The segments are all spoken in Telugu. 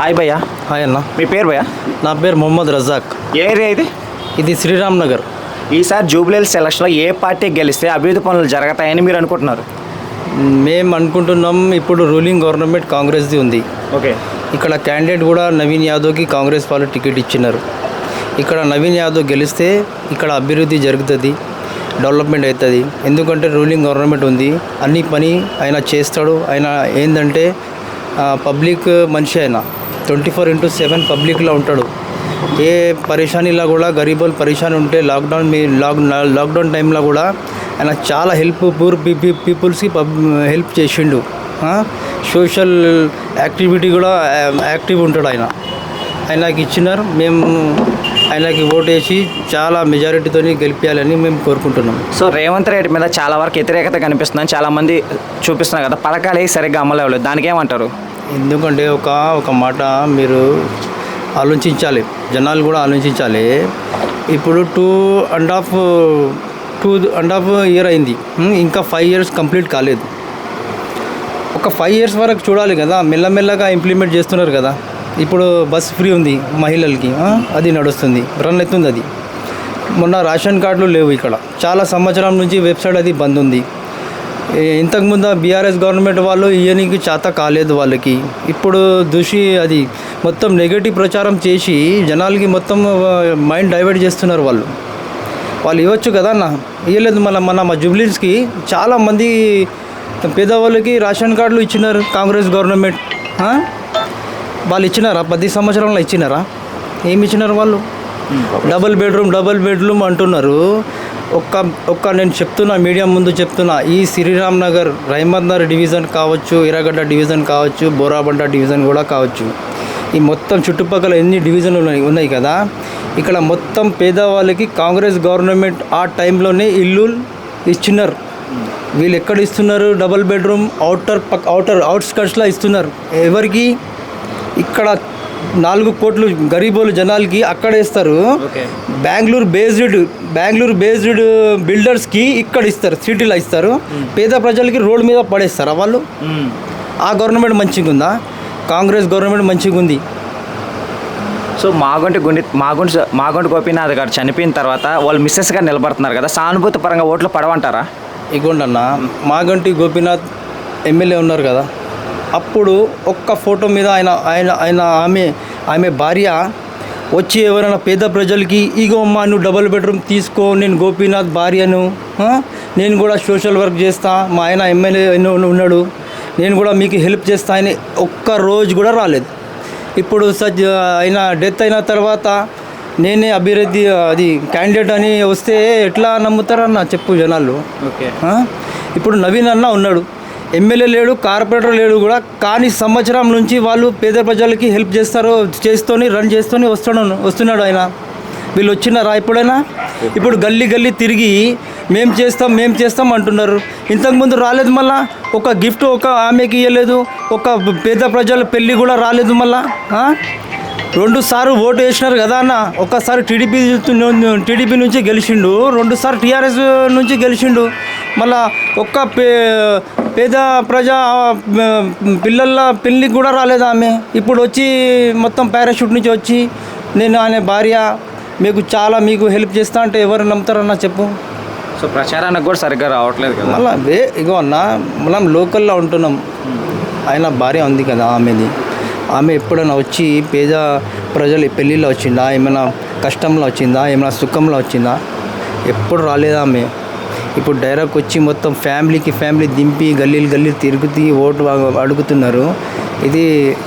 హాయ్ భయ్యా. హాయ్ అన్న. మీ పేరు భయ్యా? నా పేరు మొహమ్మద్ రజాక్. ఏ ఏరియా ఇది? ఇది శ్రీరామ్ నగర్ ఈసారి జూబ్లీహిల్ సెలక్షన్లో ఏ పార్టీ గెలిస్తే అభివృద్ధి పనులు జరుగుతాయని మీరు అనుకుంటున్నారు? మేము అనుకుంటున్నాం ఇప్పుడు రూలింగ్ గవర్నమెంట్ కాంగ్రెస్ది ఉంది. ఓకే. ఇక్కడ క్యాండిడేట్ కూడా నవీన్ యాదవ్కి కాంగ్రెస్ వాళ్ళు టికెట్ ఇచ్చినారు. ఇక్కడ నవీన్ యాదవ్ గెలిస్తే ఇక్కడ అభివృద్ధి జరుగుతుంది డెవలప్మెంట్ అవుతుంది. ఎందుకంటే రూలింగ్ గవర్నమెంట్ ఉంది. అన్ని పని ఆయన చేస్తాడు. ఆయన ఏంటంటే పబ్లిక్ మనిషి ఆయన. ట్వంటీ ఫోర్ ఇంటూ సెవెన్ పబ్లిక్లో ఉంటాడు. ఏ పరేషానీలో కూడా గరీబులు పరేషాన్ ఉంటే లాక్డౌన్ మీ లాక్ లాక్డౌన్ టైంలో కూడా ఆయన చాలా హెల్ప్ పూర్ పీపుల్స్కి పబ్ హెల్ప్ చేసిండు. సోషల్ యాక్టివిటీ కూడా యాక్టివ్ ఉంటాడు ఆయన. ఆయనకి ఇచ్చినారు. మేము ఆయనకి ఓటేసి చాలా మెజారిటీతో గెలిపించాలని మేము కోరుకుంటున్నాం. సో రేవంత్ రెడ్డి మీద చాలా వరకు వ్యతిరేకత కనిపిస్తుందని చాలామంది చూపిస్తున్నారు కదా. పథకాలు సరిగ్గా అమలు అవ్వలేదు. దానికి ఏమంటారు? ఎందుకంటే ఒక ఒక మాట మీరు ఆలోచించాలి. జనాలు కూడా ఆలోచించాలి. ఇప్పుడు two and half two and half year అయింది. ఇంకా ఫైవ్ ఇయర్స్ కంప్లీట్ కాలేదు. ఒక ఫైవ్ ఇయర్స్ వరకు చూడాలి కదా. మెల్లమెల్లగా ఇంప్లిమెంట్ చేస్తున్నారు కదా. ఇప్పుడు బస్ ఫ్రీ ఉంది మహిళలకి. అది నడుస్తుంది. రన్ అవుతుంది అది. మొన్న రేషన్ కార్డులు లేవు ఇక్కడ. చాలా సంవత్సరం నుంచి వెబ్సైట్ అది బంద్ ఉంది. ఇంతకుముందు బీఆర్ఎస్ గవర్నమెంట్ వాళ్ళు ఇయ్యనికి చేత కాలేదు వాళ్ళకి. ఇప్పుడు దూషి అది మొత్తం నెగటివ్ ప్రచారం చేసి జనాలకి మొత్తం మైండ్ డైవర్ట్ చేస్తున్నారు వాళ్ళు. వాళ్ళు ఇవ్వచ్చు కదా అన్న? ఇవ్వలేదు మన మన మా జూబ్లీస్కి చాలా మంది పేదవాళ్ళకి రేషన్ కార్డులు ఇచ్చినారు కాంగ్రెస్ గవర్నమెంట్? వాళ్ళు ఇచ్చినారా? పది సంవత్సరంలో ఇచ్చినారా? ఏమి ఇచ్చినారు వాళ్ళు? డబుల్ బెడ్రూమ్ డబుల్ బెడ్రూమ్ అంటున్నారు. ఒక్క ఒక్క నేను చెప్తున్నా మీడియా ముందు చెప్తున్నా ఈ శ్రీరామ్ నగర్ రహమద్ డివిజన్ కావచ్చు ఇరగడ్డ డివిజన్ కావచ్చు బోరాబండ డివిజన్ కూడా కావచ్చు. ఈ మొత్తం చుట్టుపక్కల ఎన్ని డివిజన్లు ఉన్నాయి ఉన్నాయి కదా? ఇక్కడ మొత్తం పేదవాళ్ళకి కాంగ్రెస్ గవర్నమెంట్ ఆ టైంలోనే ఇల్లు ఇచ్చినారు. వీళ్ళు ఎక్కడ ఇస్తున్నారు? డబుల్ బెడ్రూమ్ అవుటర్ పక్ అవుటర్ అవుట్స్కట్స్లో ఇస్తున్నారు. ఎవరికి? ఇక్కడ నాలుగు కోట్లు గరీబోలు జనాలకి అక్కడ ఇస్తారు. బెంగళూరు బేస్డ్ బెంగళూరు బేస్డ్ బిల్డర్స్కి ఇక్కడ ఇస్తారు సిటీలో ఇస్తారు. పేద ప్రజలకి రోడ్ మీద పడేస్తారా వాళ్ళు? ఆ గవర్నమెంట్ మంచిగా ఉందా కాంగ్రెస్ గవర్నమెంట్ మంచిగా ఉంది సో మాగొంటి గుండి మాగొంటి మాగొంటి గోపీనాథ్ గారు చనిపోయిన తర్వాత వాళ్ళు మిస్సెస్గా నిలబడుతున్నారు కదా సానుభూతి పరంగా ఓట్లు పడవంటారా? ఇగోండి అన్న మాగంటి గోపీనాథ్ ఎమ్మెల్యే ఉన్నారు కదా. అప్పుడు ఒక్క ఫోటో మీద ఆయన ఆయన ఆయన ఆమె ఆమె భార్య వచ్చి ఎవరైనా పేద ప్రజలకి ఇగో అమ్మా నువ్వు డబుల్ బెడ్రూమ్ తీసుకో నేను గోపీనాథ్ భార్యను? నేను కూడా సోషల్ వర్క్ చేస్తా మా ఆయన ఎమ్మెల్యే ఉన్నాడు నేను కూడా మీకు హెల్ప్ చేస్తా అని ఒక్క రోజు కూడా రాలేదు ఇప్పుడు సజ్ అయిన డెత్ అయిన తర్వాత నేనే అభివృద్ధి అది క్యాండిడేట్ అని వస్తే ఎట్లా నమ్ముతారన్న చెప్పు జనాలు ఓకే? ఇప్పుడు నవీన్ అన్న ఉన్నాడు ఎమ్మెల్యే లేడు కార్పొరేటర్ లేడు కూడా. కానీ సంవత్సరం నుంచి వాళ్ళు పేద ప్రజలకి హెల్ప్ చేస్తారు చేస్తూనే రన్ చేస్తూనే వస్తున్నాడు వస్తున్నాడు ఆయన. వీళ్ళు వచ్చినారా ఎప్పుడైనా ఇప్పుడు గల్లీ గల్లీ తిరిగి మేం చేస్తాం మేం చేస్తాం అంటున్నారు. ఇంతకుముందు రాలేదు మళ్ళా? ఒక గిఫ్ట్ ఒక ఆమెకి ఇవ్వలేదు ఒక పేద ప్రజల పెళ్ళి కూడా రాలేదు మళ్ళా? రెండుసార్లు రెండు సార్లు ఓటు వేసినారు కదా అన్న. ఒకసారి టీడీపీ టీడీపీ నుంచి గెలిచిండు. రెండు సార్లు టీఆర్ఎస్ నుంచి గెలిచిండు. మళ్ళా ఒక్క పే పేద ప్రజా పిల్లల పెళ్ళికి కూడా రాలేదు ఆమె? ఇప్పుడు వచ్చి మొత్తం పారాషూట్ నుంచి వచ్చి నేను ఆయన భార్య మీకు చాలా మీకు హెల్ప్ చేస్తా అంటే ఎవరు నమ్ముతారన్న చెప్పు. సో ప్రచారానికి కూడా సరిగ్గా రావట్లేదు కదా? మళ్ళా వే ఇగో అన్న మనం లోకల్లో ఉంటున్నాం. ఆయన భార్య ఉంది కదా ఆమెది. ఆమె ఎప్పుడైనా వచ్చి పేద ప్రజలు పెళ్ళిలో వచ్చిందా? ఏమైనా కష్టంలో వచ్చిందా? ఏమైనా సుఖంలో వచ్చిందా? ఎప్పుడు రాలేదా ఆమె? ఇప్పుడు డైరెక్ట్ వచ్చి మొత్తం ఫ్యామిలీకి ఫ్యామిలీ దింపి గల్లీలు గల్లీలు తిరుగుతూ ఓటు అడుగుతున్నారు. ఇది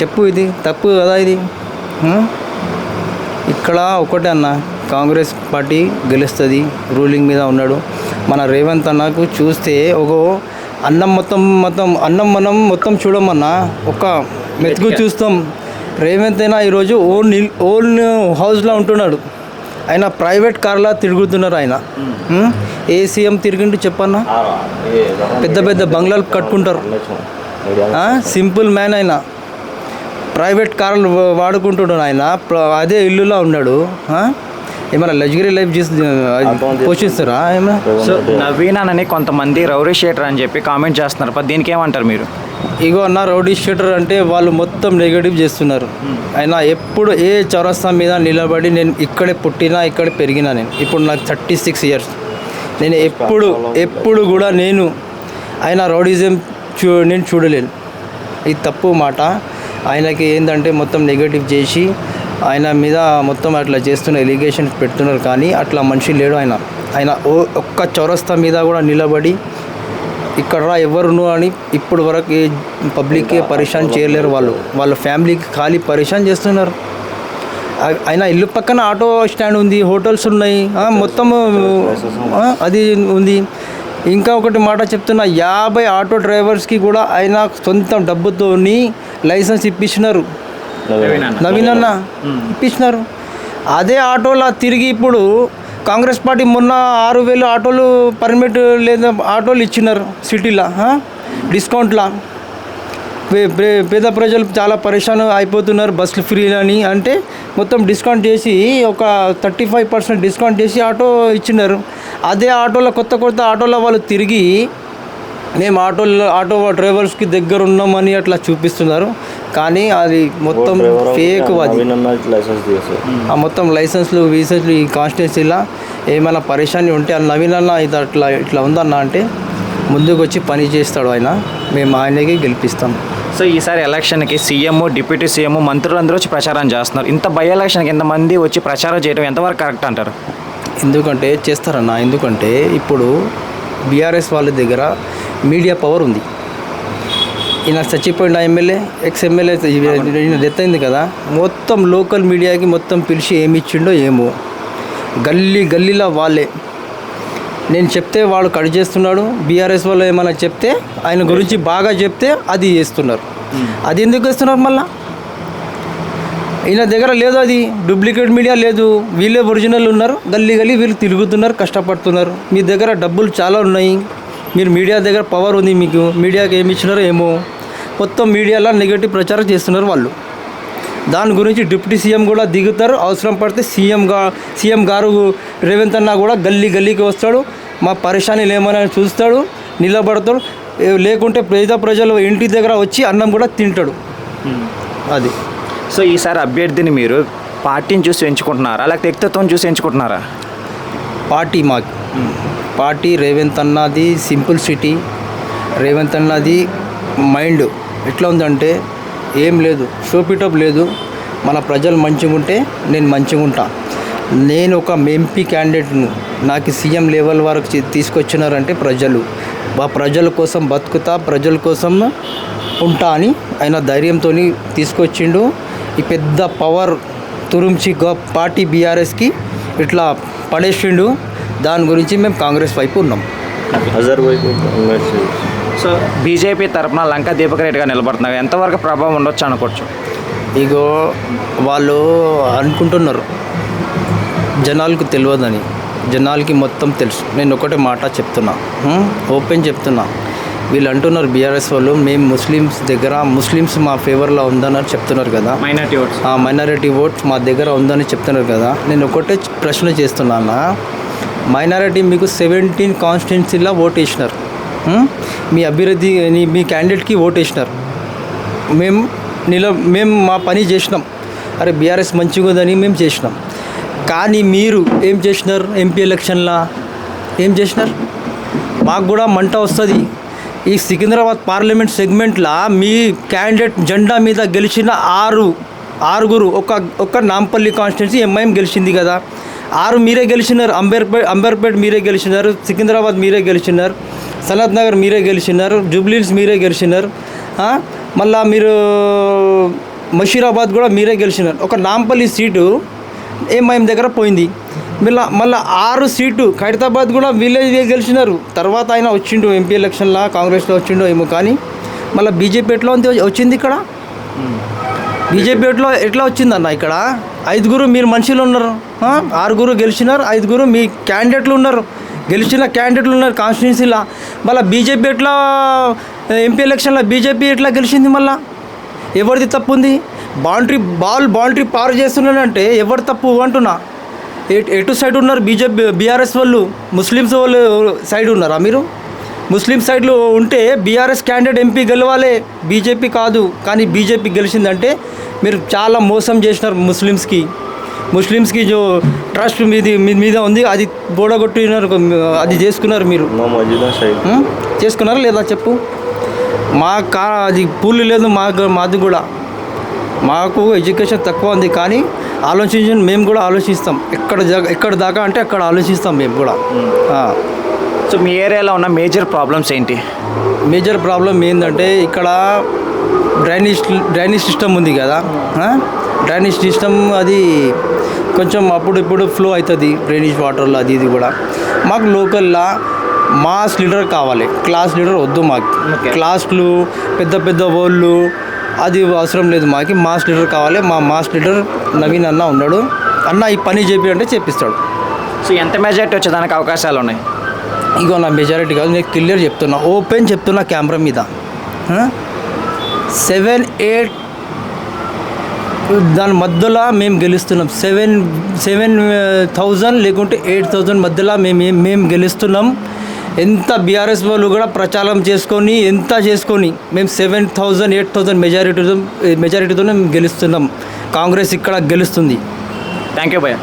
చెప్పు ఇది తప్పు కదా ఇది? ఇక్కడ ఒకటే అన్న కాంగ్రెస్ పార్టీ గెలుస్తుంది రూలింగ్ మీద ఉన్నాడు. మన రేవంత్ అన్నకు చూస్తే ఒక అన్నం మొత్తం మొత్తం అన్నం మనం మొత్తం చూడమన్నా ఒక మెతుకు చూస్తాం. రేవంత్ అయినా ఈరోజు ఓన్ ఓన్ హౌస్లో ఉంటున్నాడు. ఆయన ప్రైవేట్ కార్లా తిరుగుతున్నారు ఆయన. ఏ సీఎం తిరిగిండు చెప్పన్నా? పెద్ద పెద్ద బంగ్లాలు కట్టుకుంటారు. సింపుల్ మ్యాన్ ఆయన. ప్రైవేట్ కార్లు వాడుకుంటున్నాడు ఆయన. అదే ఇల్లులో ఉన్నాడు. ఏమైనా లగ్జరీ లైఫ్ చేసి పోషిస్తారా? ఏమైనా సో నవీన్ అని కొంతమంది రౌరీ షేటర్ అని చెప్పి కామెంట్ చేస్తున్నారు. దీనికి ఏమంటారు మీరు? ఇగో అన్న రౌడీ షీటర్ అంటే వాళ్ళు మొత్తం నెగటివ్ చేస్తున్నారు. అయినా ఎప్పుడు ఏ చౌరస్తా మీద నిలబడి నేను ఇక్కడే పుట్టినా ఇక్కడే పెరిగినా నేను. ఇప్పుడు నాకు థర్టీ సిక్స్ ఇయర్స్. నేను ఎప్పుడు ఎప్పుడు కూడా నేను ఆయన రౌడిజం చూ నేను చూడలేను. ఇది తప్పు మాట ఆయనకి ఏంటంటే మొత్తం నెగటివ్ చేసి ఆయన మీద మొత్తం అట్లా చేస్తున్న ఎలిగేషన్స్ పెడుతున్నారు కానీ అట్లా మనిషి లేడు ఆయన. ఆయన ఓ ఒక్క చౌరస్తా మీద కూడా నిలబడి ఇక్కడ రా ఎవరును అని ఇప్పుడు వరకు పబ్లిక్కి పరిశాన్ చేయలేరు వాళ్ళు. వాళ్ళ ఫ్యామిలీకి ఖాళీ పరిశాన్ చేస్తున్నారు. ఆయన ఇల్లు పక్కన ఆటో స్టాండ్ ఉంది హోటల్స్ ఉన్నాయి మొత్తం అది ఉంది. ఇంకా ఒకటి మాట చెప్తున్నా యాభై ఆటో డ్రైవర్స్కి కూడా ఆయన సొంత డబ్బుతోని లైసెన్స్ ఇప్పించినారు నవీన్ అన్న. ఇప్పించినారు అదే ఆటోలా తిరిగి ఇప్పుడు కాంగ్రెస్ పార్టీ మొన్న ఆరు వేలు ఆటోలు పర్మిట్ లేదా ఆటోలు ఇచ్చినారు సిటీలో డిస్కౌంట్లా. పే- పేద ప్రజలు చాలా పరేషాన్ అయిపోతున్నారు బస్సులు ఫ్రీ అని. అంటే మొత్తం డిస్కౌంట్ చేసి ఒక థర్టీ ఫైవ్ పర్సెంట్ డిస్కౌంట్ చేసి ఆటో ఇచ్చినారు. అదే ఆటోలో కొత్త కొత్త ఆటోలో వాళ్ళు తిరిగి మేము ఆటోలో ఆటో డ్రైవర్స్కి దగ్గర ఉన్నామని అట్లా చూపిస్తున్నారు. కానీ అది మొత్తం ఫేక్ అది. ఆ మొత్తం లైసెన్స్లు వీసెన్స్లు ఈ కాన్స్టిట్యున్సీలో ఏమైనా పరేషాని ఉంటే ఆ నవీన్ అన్న ఇది అట్లా ఇట్లా ఉందన్న అంటే ముందుకు వచ్చి పని చేస్తాడు ఆయన. మేము ఆయనకి గెలిపిస్తాం. సో ఈసారి ఎలక్షన్కి సీఎం డిప్యూటీ సీఎం మంత్రులు అందరూ వచ్చి ప్రచారం చేస్తున్నారు. ఇంత బై ఎలక్షన్కి ఇంతమంది వచ్చి ప్రచారం చేయడం ఎంతవరకు కరెక్ట్ అంటారు? ఎందుకంటే చేస్తారన్న ఎందుకంటే ఇప్పుడు బీఆర్ఎస్ వాళ్ళ దగ్గర మీడియా పవర్ ఉంది. ఈయన చచ్చిపోయిన ఎమ్మెల్యే ఎక్స్ ఎమ్మెల్యే డెత్ అయింది కదా. మొత్తం లోకల్ మీడియాకి మొత్తం పిలిచి ఏమి ఇచ్చిండో ఏమో. గల్లీ గల్లీలో వాళ్ళే. నేను చెప్తే వాడు కట్ చేస్తున్నాడు. బీఆర్ఎస్ వాళ్ళు ఏమైనా చెప్తే ఆయన గురించి బాగా చెప్తే అది చేస్తున్నారు. అది ఎందుకు వేస్తున్నారు మళ్ళా? ఈయన దగ్గర లేదు అది. డూప్లికేట్ మీడియా లేదు. వీళ్ళే ఒరిజినల్ ఉన్నారు. గల్లీ గల్లీ వీళ్ళు తిరుగుతున్నారు కష్టపడుతున్నారు. మీ దగ్గర డబ్బులు చాలా ఉన్నాయి. మీరు మీడియా దగ్గర పవర్ ఉంది మీకు మీడియాకి ఏమి ఇచ్చినారో ఏమో. మొత్తం మీడియాలో నెగటివ్ ప్రచారం చేస్తున్నారు వాళ్ళు. దాని గురించి డిప్యూటీ సీఎం కూడా దిగుతారు అవసరం పడితే సీఎం గా సీఎం గారు రేవంత్ అన్న కూడా గల్లీ గల్లీకి వస్తాడు మా పరేషానీలు ఏమైనా చూస్తాడు నిలబడతాడు లేకుంటే పేద ప్రజలు ఇంటి దగ్గర వచ్చి అన్నం కూడా తింటాడు. అది. సో ఈసారి అభ్యర్థిని మీరు పార్టీని చూసి ఎంచుకుంటున్నారా? లేకపోతే వ్యక్తిత్వం చూసి ఎంచుకుంటున్నారా? పార్టీ మాకు. పార్టీ రేవంత్ అన్నది సింపుల్ సిటీ రేవంత్ అన్నది మైండ్ ఎట్లా ఉందంటే ఏం లేదు షోపిటప్ లేదు. మన ప్రజలు మంచిగా ఉంటే నేను మంచిగా ఉంటా. నేను ఒక ఎంపీ క్యాండిడేట్ను నాకు సీఎం లెవెల్ వరకు తీసుకొచ్చినారంటే ప్రజలు. ఆ ప్రజల కోసం బతుకుతా ప్రజల కోసం ఉంటా అని ఆయన ధైర్యంతో తీసుకొచ్చిండు. ఈ పెద్ద పవర్ తురుంచి గ పార్టీ బీఆర్ఎస్కి ఇట్లా పడేసిండు. దాని గురించి మేము కాంగ్రెస్ వైపు ఉన్నాం. అజర్ వైపు సో బీజేపీ తరపున లంకా దీపక్ రెడ్డిగా నిలబడుతున్నారు. ఎంతవరకు ప్రభావం ఉండొచ్చు అనుకోవచ్చు? ఇగో వాళ్ళు అనుకుంటున్నారు. జనాలకు తెలియదని. జనాలకి మొత్తం తెలుసు. నేను ఒకటే మాట చెప్తున్నా? ఓపెన్ చెప్తున్నా. వీళ్ళు అంటున్నారు బీఆర్ఎస్ వాళ్ళు మేము ముస్లిమ్స్ దగ్గర ముస్లిమ్స్ మా ఫేవర్లో ఉందని చెప్తున్నారు కదా. Minority votes. ఆ మైనారిటీ ఓట్ మా దగ్గర ఉందని చెప్తున్నారు కదా. నేను ఒకటే ప్రశ్న చేస్తున్నాను? మైనారిటీ మీకు సెవెంటీన్ కాన్స్టిట్యున్సీలో ఓట్ వేసినారు. మీ అభివృద్ధి మీ క్యాండిడేట్కి ఓట్ వేసినారు. మేము నిల మేము మా పని చేసినాం. అరే బీఆర్ఎస్ మంచిగా ఉందని మేము చేసినాం. కానీ మీరు ఏం చేసినారు ఎంపీ ఎలక్షన్లా? ఏం చేసినారు? మాకు కూడా మంట వస్తుంది. ఈ సికింద్రాబాద్ పార్లమెంట్ సెగ్మెంట్లో మీ క్యాండిడేట్ జెండా మీద గెలిచిన ఆరు ఆరుగురు ఒక ఒక నాంపల్లి కాన్స్టిట్యున్సీ ఎంఐఎం గెలిచింది కదా. ఆరు మీరే గెలిచినారు అంబేర్పేట్ అంబేర్పేట్ మీరే గెలిచినారు సికింద్రాబాద్ మీరే గెలిచినారు సనత్ నగర్ మీరే గెలిచినారు జూబ్లీహిల్స్ మీరే గెలిచినారు? మళ్ళా మీరు మషీరాబాద్ కూడా మీరే గెలిచినారు. ఒక నాంపల్లి సీటు ఎంఐఎం దగ్గర పోయింది. మళ్ళా మళ్ళీ ఆరు సీటు ఖైరతాబాద్ కూడా వీళ్ళే గెలిచినారు. తర్వాత ఆయన వచ్చిండు ఎంపీ ఎలక్షన్లో కాంగ్రెస్లో వచ్చిండో ఏమో కానీ మళ్ళీ బీజేపీ ఎట్లా ఉంది వచ్చింది ఇక్కడ? బీజేపీ ఎట్లా ఎట్లా వచ్చిందన్న ఇక్కడ? ఐదుగురు మీరు మనుషులు ఉన్నారు. ఆరుగురు గెలిచినారు ఐదుగురు మీ క్యాండిడేట్లు ఉన్నారు. గెలిచిన క్యాండిడేట్లు ఉన్నారు కాన్స్టిట్యున్సీలో మళ్ళీ బీజేపీ ఎట్లా ఎంపీ ఎలక్షన్లో బీజేపీ ఎట్లా గెలిచింది మళ్ళా? ఎవరిది తప్పు ఉంది? బౌండరీ బాల్ బౌండరీ పార్ చేస్తున్నానంటే ఎవరు తప్పు అంటున్నా? ఎటు ఎటు సైడ్ ఉన్నారు బీజేపీ బీఆర్ఎస్ వాళ్ళు? ముస్లిమ్స్ వాళ్ళు సైడ్ ఉన్నారా మీరు? ముస్లిం సైడ్లో ఉంటే బీఆర్ఎస్ క్యాండిడేట్ ఎంపీ గెలవాలి బీజేపీ కాదు. కానీ బీజేపీ గెలిచిందంటే మీరు చాలా మోసం చేసినారు ముస్లిమ్స్కి. ముస్లిమ్స్కి జో ట్రస్ట్ మీది మీ మీద ఉంది అది బోడగొట్టినారు అది చేసుకున్నారు మీరు? చేసుకున్నారా లేదా చెప్పు? మా కా అది పూలు లేదు మాకు మాది కూడా. మాకు ఎడ్యుకేషన్ తక్కువ ఉంది కానీ ఆలోచించి మేము కూడా ఆలోచిస్తాం. ఎక్కడ ఎక్కడ దాకా అంటే అక్కడ ఆలోచిస్తాం మేము కూడా. సో మీ ఏరియాలో ఉన్న మేజర్ ప్రాబ్లమ్స్ ఏంటి? మేజర్ ప్రాబ్లం ఏంటంటే ఇక్కడ డ్రైనేజ్ డ్రైనేజ్ సిస్టమ్ ఉంది కదా? డ్రైనేజ్ సిస్టమ్ అది కొంచెం అప్పుడు ఇప్పుడు ఫ్లో అవుతుంది డ్రైనేజ్ వాటర్లో అది ఇది కూడా. మాకు లోకల్లా మాస్ లీడర్ కావాలి క్లాస్ లీడర్ వద్దు మాకు. క్లాస్లు పెద్ద పెద్ద వాళ్ళు అది అవసరం లేదు మాకు మాస్ లీడర్ కావాలి. మా మాస్ లీడర్ నవీన్ అన్న ఉన్నాడు. అన్న ఈ పని చెప్పి అంటే చేపిస్తాడు. సో ఎంత మెజారిటీ వచ్చేదానికి అవకాశాలు ఉన్నాయి? ఇగో నా మెజారిటీ కాదు నేను క్లియర్ చెప్తున్నా ఓపెన్ చెప్తున్నా కెమెరా మీద. సెవెన్ ఎయిట్ దాని మధ్యలో మేము గెలుస్తున్నాం. సెవెన్ సెవెన్ థౌజండ్ లేకుంటే ఎయిట్ థౌజండ్ మధ్యలో మేము మేము గెలుస్తున్నాం. ఎంత బీఆర్ఎస్ వాళ్ళు కూడా ప్రచారం చేసుకొని ఎంత చేసుకొని మేము సెవెన్ థౌజండ్ ఎయిట్ థౌజండ్ మెజారిటీతో మెజారిటీతోనే మేము గెలుస్తున్నాం. కాంగ్రెస్ ఇక్కడ గెలుస్తుంది. థ్యాంక్ యూ భయ్యా.